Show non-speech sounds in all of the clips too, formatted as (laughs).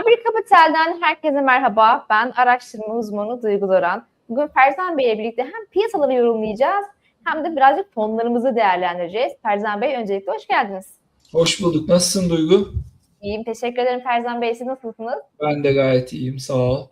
A1 Kapital'den herkese merhaba. Ben araştırma uzmanı Duygu Doran. Bugün Ferzan Bey ile birlikte hem piyasaları yorumlayacağız hem de birazcık fonlarımızı değerlendireceğiz. Ferzan Bey öncelikle hoş geldiniz. Hoş bulduk. Nasılsın Duygu? İyiyim, teşekkür ederim Ferzan Bey. Siz nasılsınız? Ben de gayet iyiyim. Sağ ol.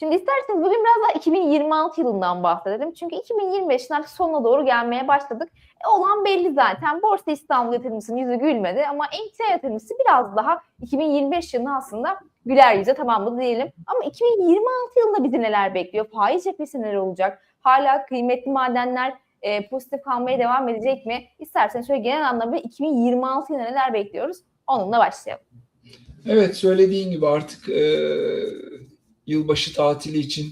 Şimdi isterseniz bugün biraz daha 2026 yılından bahsedelim. Çünkü 2025'in artık sonuna doğru gelmeye başladık. Olan belli zaten. Borsa İstanbul yatırımcısının yüzü gülmedi ama emtia yatırımcısı biraz daha 2025 yılını aslında güler yüze tamamladı diyelim. Ama 2026 yılında bizi neler bekliyor? Faiz cephesi neler olacak? Hala kıymetli madenler e, pozitif kalmaya devam edecek mi? İsterseniz şöyle genel anlamda 2026 yılında neler bekliyoruz? Onunla başlayalım. Evet söylediğin gibi artık e, yılbaşı tatili için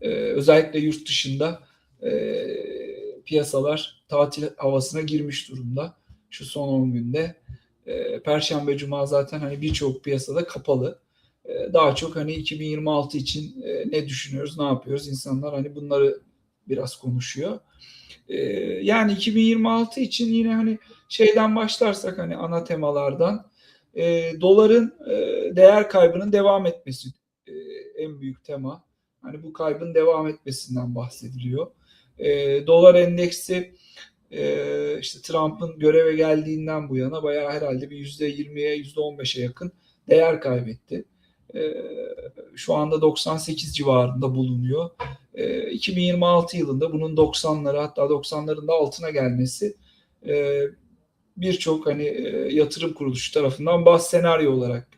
e, özellikle yurt dışında e, piyasalar tatil havasına girmiş durumda. Şu son 10 günde. E, Perşembe, Cuma zaten hani birçok piyasada kapalı. E, daha çok hani 2026 için e, ne düşünüyoruz, ne yapıyoruz? İnsanlar hani bunları biraz konuşuyor. E, yani 2026 için yine hani şeyden başlarsak hani ana temalardan e, doların e, değer kaybının devam etmesi e, en büyük tema. Hani bu kaybın devam etmesinden bahsediliyor. E, dolar endeksi e, işte Trump'ın göreve geldiğinden bu yana bayağı herhalde bir yüzde 20'ye yüzde 15'e yakın değer kaybetti. E, şu anda 98 civarında bulunuyor. E, 2026 yılında bunun 90'lara hatta 90'ların da altına gelmesi e, birçok hani e, yatırım kuruluşu tarafından baz senaryo olarak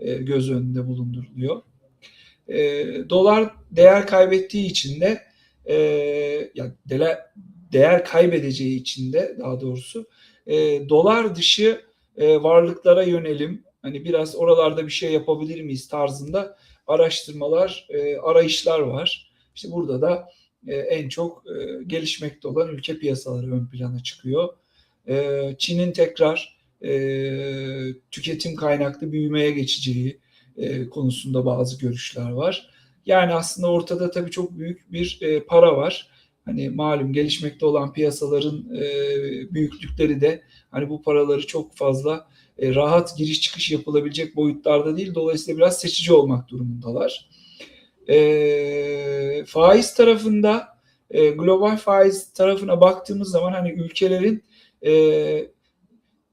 e, göz önünde bulunduruluyor. E, dolar değer kaybettiği için de e, yani değer, değer kaybedeceği için de daha doğrusu e, dolar dışı e, varlıklara yönelim hani biraz oralarda bir şey yapabilir miyiz tarzında araştırmalar, e, arayışlar var. İşte burada da e, en çok e, gelişmekte olan ülke piyasaları ön plana çıkıyor. E, Çin'in tekrar e, tüketim kaynaklı büyümeye geçeceği e, konusunda bazı görüşler var. Yani aslında ortada tabii çok büyük bir e, para var. Hani malum gelişmekte olan piyasaların e, büyüklükleri de hani bu paraları çok fazla e, rahat giriş çıkış yapılabilecek boyutlarda değil. Dolayısıyla biraz seçici olmak durumundalar. E, faiz tarafında e, global faiz tarafına baktığımız zaman hani ülkelerin e,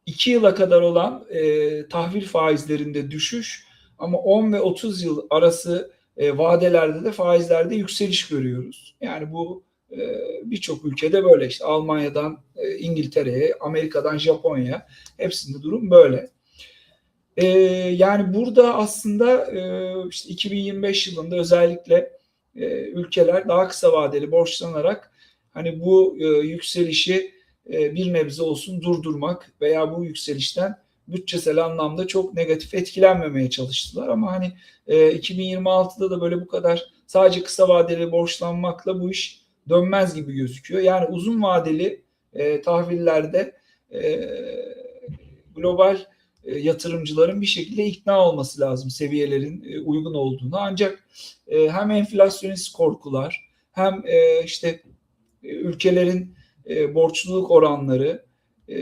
iki yıla kadar olan e, tahvil faizlerinde düşüş ama 10 ve 30 yıl arası e, vadelerde de faizlerde yükseliş görüyoruz. Yani bu e, birçok ülkede böyle işte Almanya'dan e, İngiltere'ye, Amerika'dan Japonya'ya hepsinde durum böyle. E, yani burada aslında e, işte 2025 yılında özellikle e, ülkeler daha kısa vadeli borçlanarak hani bu e, yükselişi e, bir nebze olsun durdurmak veya bu yükselişten bütçesel anlamda çok negatif etkilenmemeye çalıştılar. Ama hani 2026'da da böyle bu kadar sadece kısa vadeli borçlanmakla bu iş dönmez gibi gözüküyor. Yani uzun vadeli tahvillerde global yatırımcıların bir şekilde ikna olması lazım seviyelerin uygun olduğunu. Ancak hem enflasyonist korkular hem işte ülkelerin e, borçluluk oranları, e,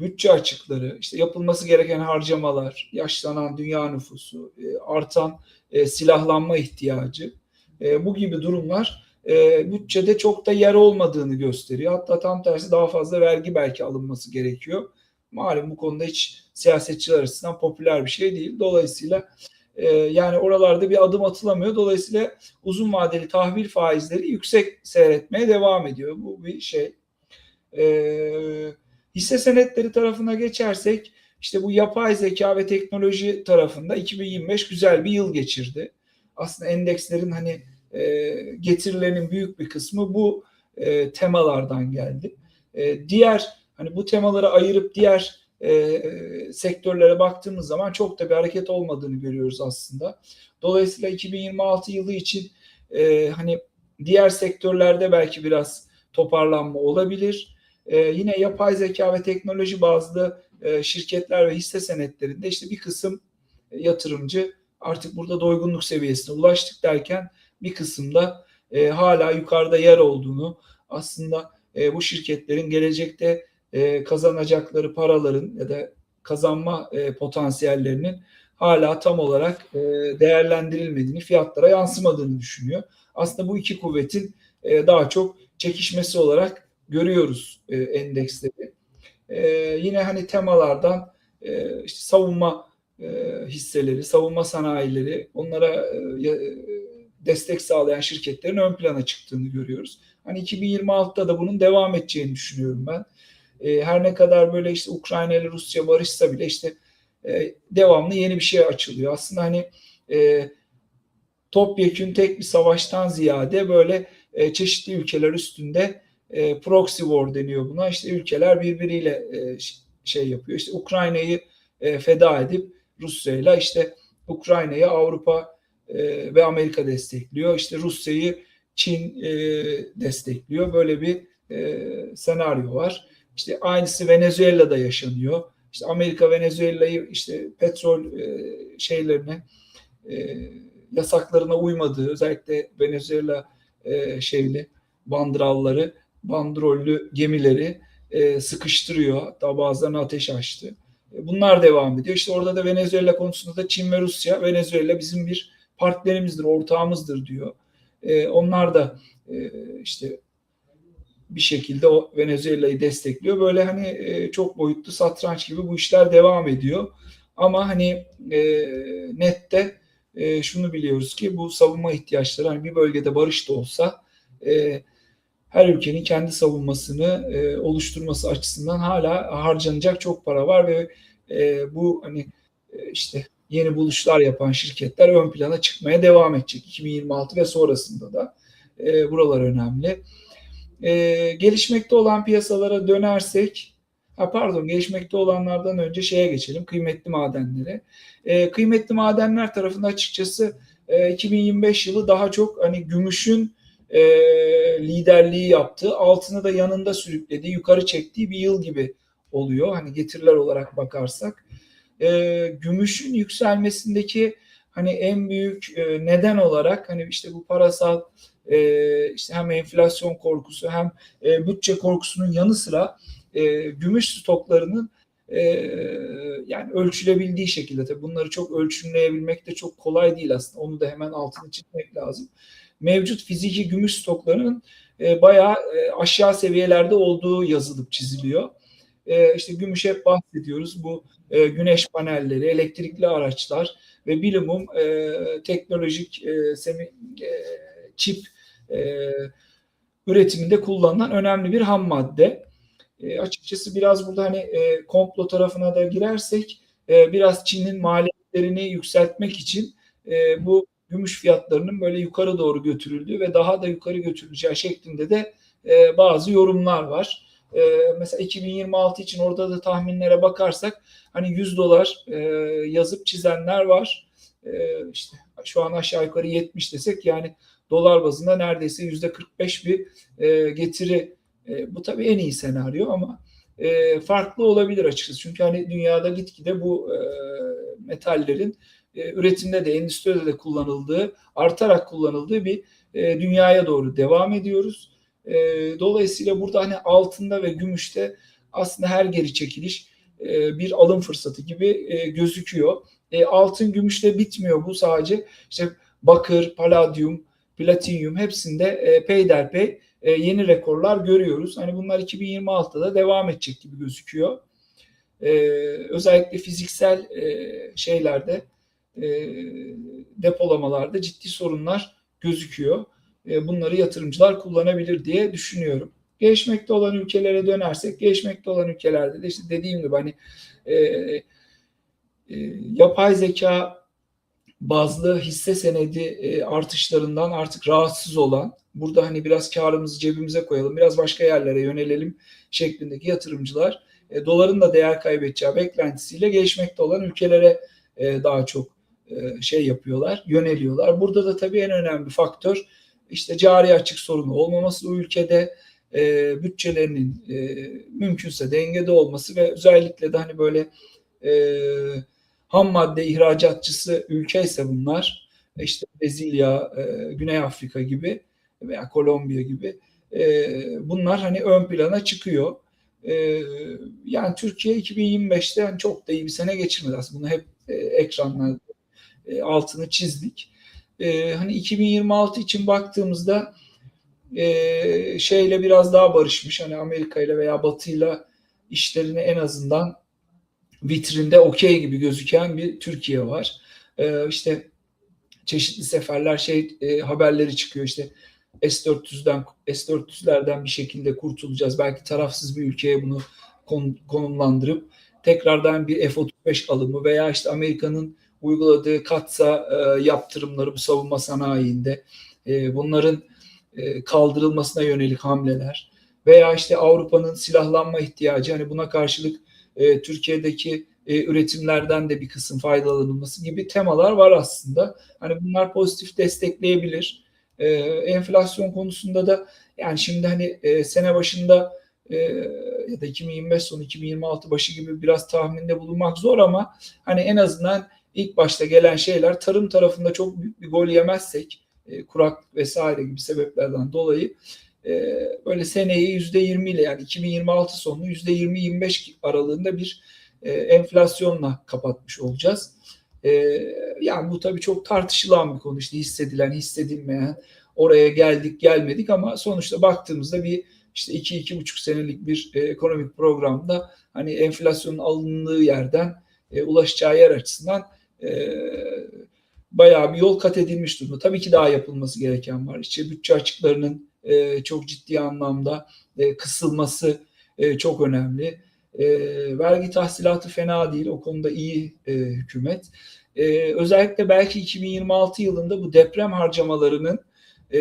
bütçe açıkları, işte yapılması gereken harcamalar, yaşlanan dünya nüfusu, e, artan e, silahlanma ihtiyacı, e, bu gibi durumlar e, bütçede çok da yer olmadığını gösteriyor. Hatta tam tersi daha fazla vergi belki alınması gerekiyor. Malum bu konuda hiç siyasetçiler açısından popüler bir şey değil. Dolayısıyla e, yani oralarda bir adım atılamıyor. Dolayısıyla uzun vadeli tahvil faizleri yüksek seyretmeye devam ediyor. Bu bir şey. E, hisse senetleri tarafına geçersek işte bu yapay zeka ve teknoloji tarafında 2025 güzel bir yıl geçirdi. Aslında endekslerin hani e, getirilerinin büyük bir kısmı bu e, temalardan geldi. E, diğer hani bu temaları ayırıp diğer e, sektörlere baktığımız zaman çok da bir hareket olmadığını görüyoruz aslında. Dolayısıyla 2026 yılı için e, hani diğer sektörlerde belki biraz toparlanma olabilir. E, yine yapay zeka ve teknoloji bazlı e, şirketler ve hisse senetlerinde işte bir kısım yatırımcı artık burada doygunluk seviyesine ulaştık derken bir kısımda e, hala yukarıda yer olduğunu aslında e, bu şirketlerin gelecekte e, kazanacakları paraların ya da kazanma e, potansiyellerinin hala tam olarak e, değerlendirilmediğini, fiyatlara yansımadığını düşünüyor. Aslında bu iki kuvvetin e, daha çok çekişmesi olarak görüyoruz e, endeksleri. E, yine hani temalardan e, işte savunma e, hisseleri, savunma sanayileri, onlara e, e, destek sağlayan şirketlerin ön plana çıktığını görüyoruz. Hani 2026'da da bunun devam edeceğini düşünüyorum ben. E, her ne kadar böyle işte Ukrayna ile Rusya barışsa bile işte e, devamlı yeni bir şey açılıyor. Aslında hani e, topyekün tek bir savaştan ziyade böyle e, çeşitli ülkeler üstünde e, proxy war deniyor buna. İşte ülkeler birbiriyle e, şey yapıyor. İşte Ukrayna'yı e, feda edip Rusya'yla işte Ukrayna'yı Avrupa e, ve Amerika destekliyor. İşte Rusya'yı Çin e, destekliyor. Böyle bir e, senaryo var. İşte aynısı Venezuela'da yaşanıyor. İşte Amerika Venezuela'yı işte petrol e, şeylerine e, yasaklarına uymadığı özellikle Venezuela e, şeyli bandıralları, bandrollü gemileri e, sıkıştırıyor. Hatta bazılarına ateş açtı. E, bunlar devam ediyor. İşte orada da Venezuela konusunda da Çin ve Rusya, Venezuela bizim bir partnerimizdir, ortağımızdır diyor. E, onlar da e, işte bir şekilde o Venezuela'yı destekliyor. Böyle hani e, çok boyutlu satranç gibi bu işler devam ediyor. Ama hani e, nette e, şunu biliyoruz ki bu savunma ihtiyaçları hani bir bölgede barış da olsa e, her ülkenin kendi savunmasını e, oluşturması açısından hala harcanacak çok para var ve e, bu hani e, işte yeni buluşlar yapan şirketler ön plana çıkmaya devam edecek 2026 ve sonrasında da e, buralar önemli. E, gelişmekte olan piyasalara dönersek Ha pardon gelişmekte olanlardan önce şeye geçelim kıymetli madenlere. E, kıymetli madenler tarafında açıkçası e, 2025 yılı daha çok hani gümüşün e, liderliği yaptığı, altını da yanında sürüklediği, yukarı çektiği bir yıl gibi oluyor. Hani getiriler olarak bakarsak. E, gümüşün yükselmesindeki hani en büyük e, neden olarak hani işte bu parasal e, işte hem enflasyon korkusu hem e, bütçe korkusunun yanı sıra e, gümüş stoklarının e, yani ölçülebildiği şekilde tabii bunları çok ölçümleyebilmek de çok kolay değil aslında. Onu da hemen altını çizmek lazım. Mevcut fiziki gümüş stoklarının e, bayağı e, aşağı seviyelerde olduğu yazılıp çiziliyor. E, işte gümüş hep bahsediyoruz. Bu e, güneş panelleri, elektrikli araçlar ve bilimum e, teknolojik e, semi e, çip e, üretiminde kullanılan önemli bir ham madde. E, açıkçası biraz burada hani e, komplo tarafına da girersek e, biraz Çin'in maliyetlerini yükseltmek için e, bu gümüş fiyatlarının böyle yukarı doğru götürüldüğü ve daha da yukarı götürüleceği şeklinde de e, bazı yorumlar var. E, mesela 2026 için orada da tahminlere bakarsak hani 100 dolar e, yazıp çizenler var. E, işte şu an aşağı yukarı 70 desek yani dolar bazında neredeyse yüzde 45 bir e, getiri e, bu tabii en iyi senaryo ama e, farklı olabilir açıkçası. Çünkü hani dünyada gitgide bu e, metallerin e, üretimde de endüstride de kullanıldığı, artarak kullanıldığı bir e, dünyaya doğru devam ediyoruz. E, dolayısıyla burada hani altında ve gümüşte aslında her geri çekiliş bir alım fırsatı gibi gözüküyor. E, altın gümüşle bitmiyor bu sadece işte bakır, paladyum, platinyum hepsinde e, peyderpey e, yeni rekorlar görüyoruz. Hani bunlar 2026'da devam edecek gibi gözüküyor. Özellikle fiziksel şeylerde depolamalarda ciddi sorunlar gözüküyor. E, bunları yatırımcılar kullanabilir diye düşünüyorum. Gelişmekte olan ülkelere dönersek, gelişmekte olan ülkelerde de işte dediğim gibi hani e, e, yapay zeka bazlı hisse senedi e, artışlarından artık rahatsız olan, burada hani biraz karımızı cebimize koyalım, biraz başka yerlere yönelelim şeklindeki yatırımcılar e, doların da değer kaybedeceği beklentisiyle gelişmekte olan ülkelere e, daha çok e, şey yapıyorlar, yöneliyorlar. Burada da tabii en önemli faktör işte cari açık sorunu olmaması o ülkede e, bütçelerinin e, mümkünse dengede olması ve özellikle de hani böyle e, ham madde ihracatçısı ülke ise bunlar işte Brezilya, e, Güney Afrika gibi veya Kolombiya gibi e, bunlar hani ön plana çıkıyor. E, yani Türkiye 2025'te yani çok da iyi bir sene geçirmedi aslında. Bunu hep e, ekranlarda e, altını çizdik. E, hani 2026 için baktığımızda e, şeyle biraz daha barışmış. Hani Amerika ile veya Batı ile işlerini en azından vitrinde okey gibi gözüken bir Türkiye var. E, işte çeşitli seferler şey haberleri çıkıyor işte S-400'den S-400'lerden bir şekilde kurtulacağız. Belki tarafsız bir ülkeye bunu kon, konumlandırıp tekrardan bir F-35 alımı veya işte Amerika'nın uyguladığı katsa e, yaptırımları bu savunma sanayinde e, bunların e, kaldırılmasına yönelik hamleler veya işte Avrupa'nın silahlanma ihtiyacı hani buna karşılık e, Türkiye'deki e, üretimlerden de bir kısım faydalanılması gibi temalar var aslında. Hani bunlar pozitif destekleyebilir. E, enflasyon konusunda da yani şimdi hani e, sene başında e, ya da 2025 sonu 2026 başı gibi biraz tahminde bulunmak zor ama hani en azından ilk başta gelen şeyler tarım tarafında çok büyük bir gol yemezsek e, kurak vesaire gibi sebeplerden dolayı e, böyle seneyi %20 ile yani 2026 sonunu %20-25 aralığında bir e, enflasyonla kapatmış olacağız. E, yani bu tabii çok tartışılan bir konu işte hissedilen, hissedilmeyen, oraya geldik gelmedik ama sonuçta baktığımızda bir işte 2-2,5 senelik bir e, ekonomik programda hani enflasyonun alındığı yerden e, ulaşacağı yer açısından e, bayağı bir yol kat edilmiş durumda. Tabii ki daha yapılması gereken var. İşte bütçe açıklarının e, çok ciddi anlamda e, kısılması e, çok önemli. E, vergi tahsilatı fena değil. O konuda iyi e, hükümet. E, özellikle belki 2026 yılında bu deprem harcamalarının e,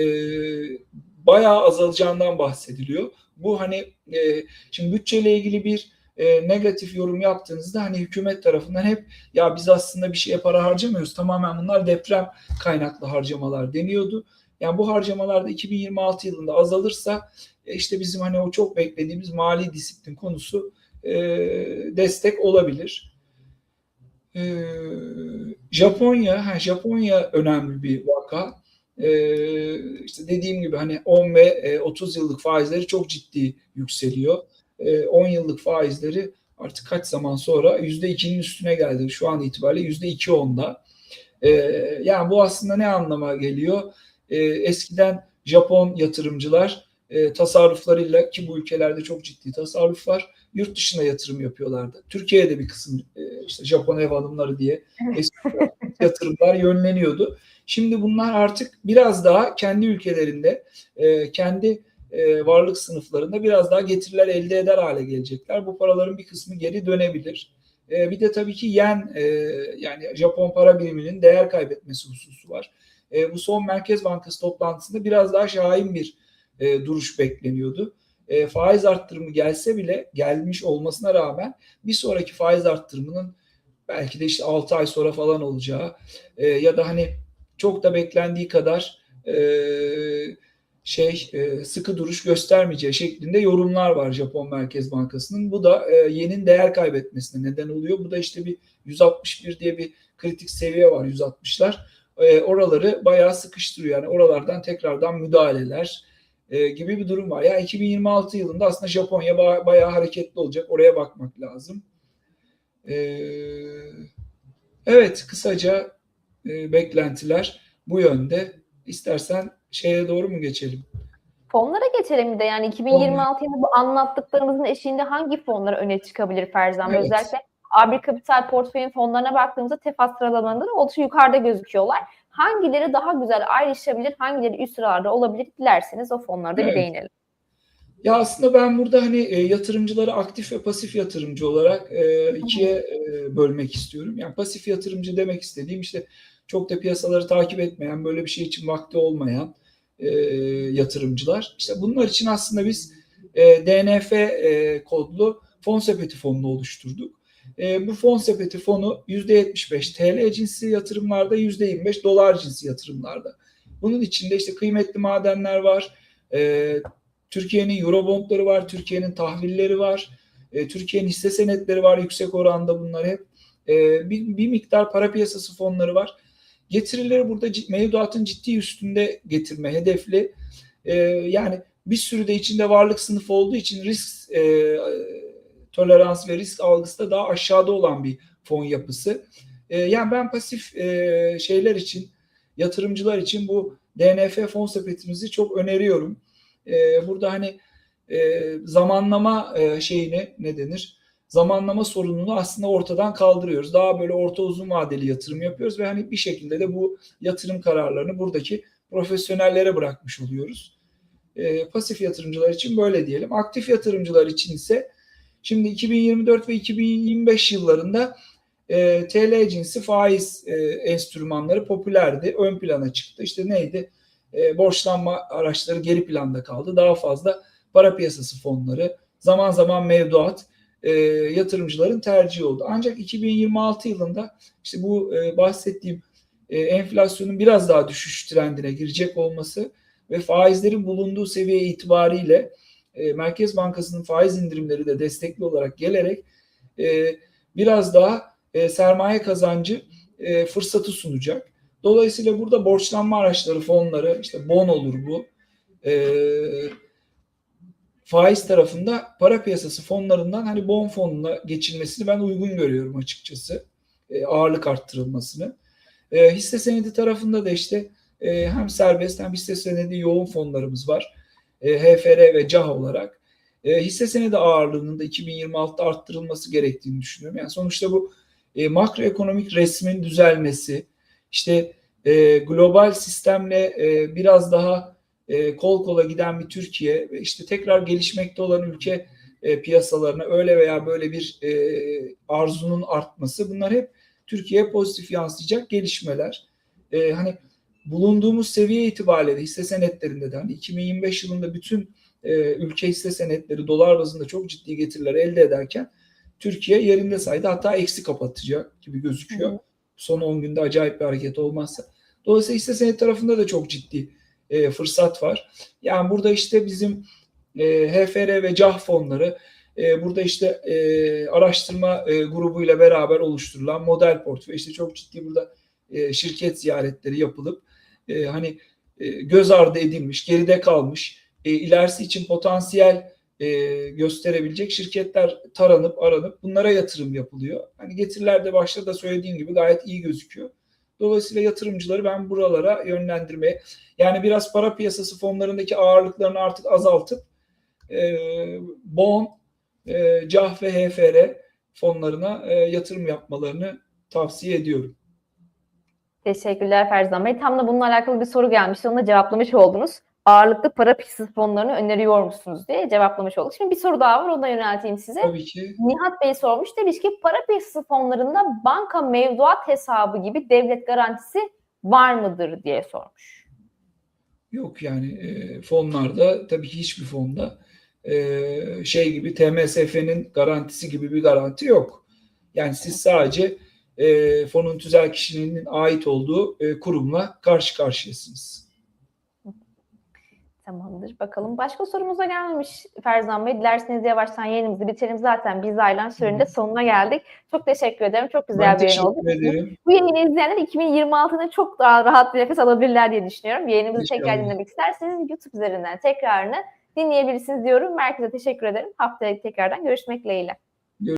bayağı azalacağından bahsediliyor. Bu hani e, şimdi bütçeyle ilgili bir e, negatif yorum yaptığınızda hani hükümet tarafından hep ya biz aslında bir şeye para harcamıyoruz. Tamamen bunlar deprem kaynaklı harcamalar deniyordu. Yani bu harcamalar da 2026 yılında azalırsa e, işte bizim hani o çok beklediğimiz mali disiplin konusu e, destek olabilir. E, Japonya, ha, Japonya önemli bir vaka. E, işte dediğim gibi hani 10 ve e, 30 yıllık faizleri çok ciddi yükseliyor. 10 yıllık faizleri artık kaç zaman sonra %2'nin üstüne geldi. Şu an itibariyle %2 onda. Yani bu aslında ne anlama geliyor? Eskiden Japon yatırımcılar tasarruflarıyla ki bu ülkelerde çok ciddi tasarruf var. Yurt dışına yatırım yapıyorlardı. Türkiye'de bir kısım işte Japon ev hanımları diye (laughs) yatırımlar yönleniyordu. Şimdi bunlar artık biraz daha kendi ülkelerinde kendi e, varlık sınıflarında biraz daha getiriler elde eder hale gelecekler. Bu paraların bir kısmı geri dönebilir. E, bir de tabii ki yen e, yani Japon para biriminin değer kaybetmesi hususu var. Bu son Merkez Bankası toplantısında biraz daha şahin bir duruş bekleniyordu. Faiz arttırımı gelse bile gelmiş olmasına rağmen bir sonraki faiz arttırımının belki de işte 6 ay sonra falan olacağı ya da hani çok da beklendiği kadar e, şey e, sıkı duruş göstermeyeceği şeklinde yorumlar var Japon Merkez Bankası'nın. Bu da e, yenin değer kaybetmesine neden oluyor. Bu da işte bir 161 diye bir kritik seviye var 160'lar. E, oraları bayağı sıkıştırıyor. Yani oralardan tekrardan müdahaleler gibi bir durum var. Yani 2026 yılında aslında Japonya bayağı hareketli olacak. Oraya bakmak lazım. evet kısaca beklentiler bu yönde. İstersen şeye doğru mu geçelim? Fonlara geçelim de yani 2026 yılı bu anlattıklarımızın eşiğinde hangi fonlar öne çıkabilir Ferzan? Evet. Özellikle A1 Kapital portföyün fonlarına baktığımızda tefas sıralamalarında oldukça yukarıda gözüküyorlar. Hangileri daha güzel ayrışabilir, hangileri üst sıralarda olabilir dilerseniz o fonlarda evet. bir değinelim. Ya aslında ben burada hani e, yatırımcıları aktif ve pasif yatırımcı olarak e, ikiye e, bölmek istiyorum. Yani pasif yatırımcı demek istediğim işte çok da piyasaları takip etmeyen, böyle bir şey için vakti olmayan, e, yatırımcılar. İşte bunlar için aslında biz e, DNF e, kodlu fon sepeti fonunu oluşturduk. E, bu fon sepeti fonu %75 TL cinsi yatırımlarda, %25 dolar cinsi yatırımlarda. Bunun içinde işte kıymetli madenler var, e, Türkiye'nin Eurobondları var, Türkiye'nin tahvilleri var, e, Türkiye'nin hisse senetleri var yüksek oranda bunlar hep. E, bir, bir miktar para piyasası fonları var. Getirileri burada mevduatın ciddi üstünde getirme hedefli. E, yani bir sürü de içinde varlık sınıfı olduğu için risk e, tolerans ve risk algısı da daha aşağıda olan bir fon yapısı. E, yani ben pasif e, şeyler için, yatırımcılar için bu DNF fon sepetimizi çok öneriyorum. E, burada hani e, zamanlama e, şeyini ne denir? Zamanlama sorununu aslında ortadan kaldırıyoruz. Daha böyle orta uzun vadeli yatırım yapıyoruz ve hani bir şekilde de bu yatırım kararlarını buradaki profesyonellere bırakmış oluyoruz. E, pasif yatırımcılar için böyle diyelim. Aktif yatırımcılar için ise şimdi 2024 ve 2025 yıllarında e, TL cinsi faiz e, enstrümanları popülerdi. Ön plana çıktı. İşte neydi? E, borçlanma araçları geri planda kaldı. Daha fazla para piyasası fonları, zaman zaman mevduat e, yatırımcıların tercihi oldu. Ancak 2026 yılında işte bu e, bahsettiğim e, enflasyonun biraz daha düşüş trendine girecek olması ve faizlerin bulunduğu seviye itibariyle e, Merkez Bankası'nın faiz indirimleri de destekli olarak gelerek e, biraz daha e, sermaye kazancı e, fırsatı sunacak. Dolayısıyla burada borçlanma araçları, fonları, işte bon olur bu, e, faiz tarafında para piyasası fonlarından hani bon fonuna geçilmesini ben uygun görüyorum açıkçası. E, ağırlık arttırılmasını. E, hisse senedi tarafında da işte e, hem serbest hem hisse senedi yoğun fonlarımız var. E, HFR ve CAH olarak. E, hisse senedi ağırlığının da 2026'da arttırılması gerektiğini düşünüyorum. Yani sonuçta bu e, makroekonomik resmin düzelmesi, işte e, global sistemle e, biraz daha e, kol kola giden bir Türkiye ve işte tekrar gelişmekte olan ülke e, piyasalarına öyle veya böyle bir e, arzunun artması bunlar hep Türkiye'ye pozitif yansıyacak gelişmeler. E, hani bulunduğumuz seviye itibariyle de hisse senetlerinde de hani 2025 yılında bütün e, ülke hisse senetleri dolar bazında çok ciddi getiriler elde ederken Türkiye yerinde saydı hatta eksi kapatacak gibi gözüküyor. Hı hı. Son 10 günde acayip bir hareket olmazsa. Dolayısıyla hisse senet tarafında da çok ciddi e, fırsat var. Yani burada işte bizim e, HFR ve CAH fonları e, burada işte e, araştırma e, grubuyla beraber oluşturulan model portföy. İşte çok ciddi burada e, şirket ziyaretleri yapılıp e, hani e, göz ardı edilmiş, geride kalmış, e, ilerisi için potansiyel e, gösterebilecek şirketler taranıp aranıp bunlara yatırım yapılıyor. Hani getiriler de başta da söylediğim gibi gayet iyi gözüküyor. Dolayısıyla yatırımcıları ben buralara yönlendirmeye yani biraz para piyasası fonlarındaki ağırlıklarını artık azaltıp e, bon, e, CAH ve HFR fonlarına e, yatırım yapmalarını tavsiye ediyorum. Teşekkürler Ferzan Bey. Tam da bununla alakalı bir soru gelmişti. Onu da cevaplamış oldunuz. Ağırlıklı para piyasası fonlarını öneriyor musunuz diye cevaplamış olduk. Şimdi bir soru daha var. Onu da yönelteyim size. Tabii ki. Nihat Bey sormuş. Demiş ki para piyasası fonlarında banka mevduat hesabı gibi devlet garantisi var mıdır diye sormuş. Yok yani e, fonlarda tabii ki hiçbir fonda e, şey gibi TMSF'nin garantisi gibi bir garanti yok. Yani siz sadece e, fonun tüzel kişinin ait olduğu e, kurumla karşı karşıyasınız. Tamamdır. Bakalım. Başka sorumuza gelmemiş Ferzan Bey. Dilerseniz yavaştan yayınımızı bitirelim. Zaten biz aylan sürenin sonuna geldik. Çok teşekkür ederim. Çok güzel Ben bir yayın oldu. ederim. Bu yayını izleyenler 2026'da çok daha rahat bir nefes alabilirler diye düşünüyorum. Yayınımızı tekrar İnşallah. dinlemek isterseniz YouTube üzerinden tekrarını dinleyebilirsiniz diyorum. Merkeze teşekkür ederim. Haftaya tekrardan görüşmek dileğiyle.